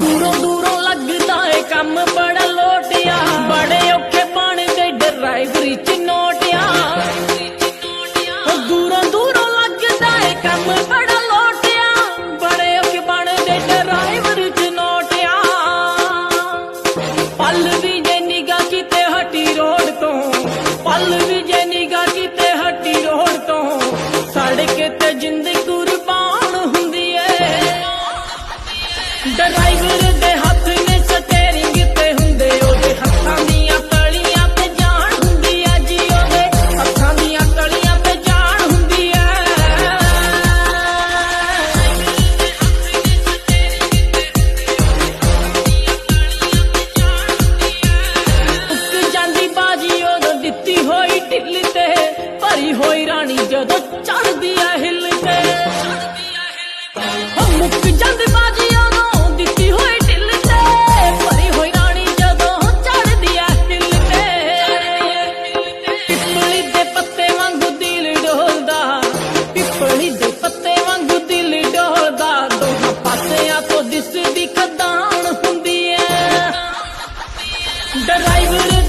ਦੂਰੋਂ ਦੂਰੋਂ ਲੱਗਦਾ ਏ ਕੰਮ ਬੜਾ ਲੋਟਿਆ। ਬੜੇ ਔਖੇ ਬਣਦੇ ਡਰਾਈਵਰੀ ਚ ਨੋਟਿਆ। ਦੂਰੋਂ ਦੂਰੋਂ ਲੱਗਦਾ ਏ ਕੰਮ ਬੜਾ ਲੋਟਿਆ। ਬੜੇ ਔਖੇ ਬਣਦੇ ਡਰਾਈਵਰੀ ਚ ਨੋਟਿਆ। ਪੱਲ ਵੀ ਜੇ ਨਿਗਾਹ ਕਿਤੇ ਹਟੀ ਰੋਡ ਤੋਂ, ਪੱਲ ਵੀ ਡਰਾਈਵਰ ਦੇ The driver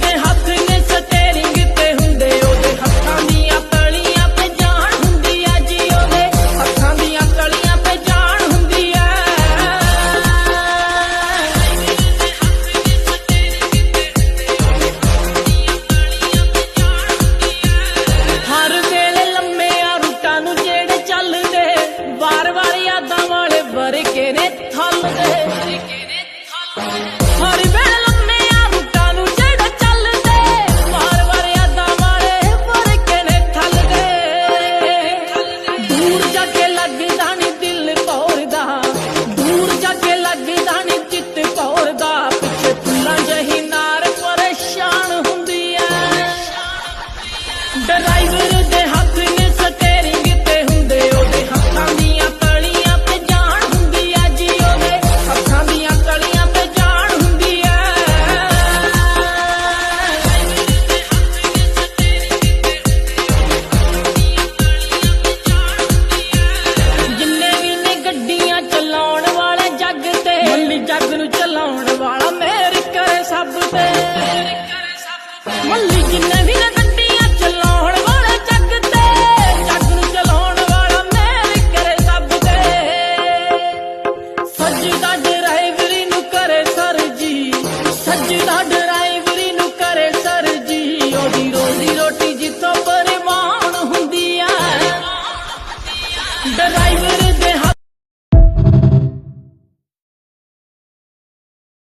life.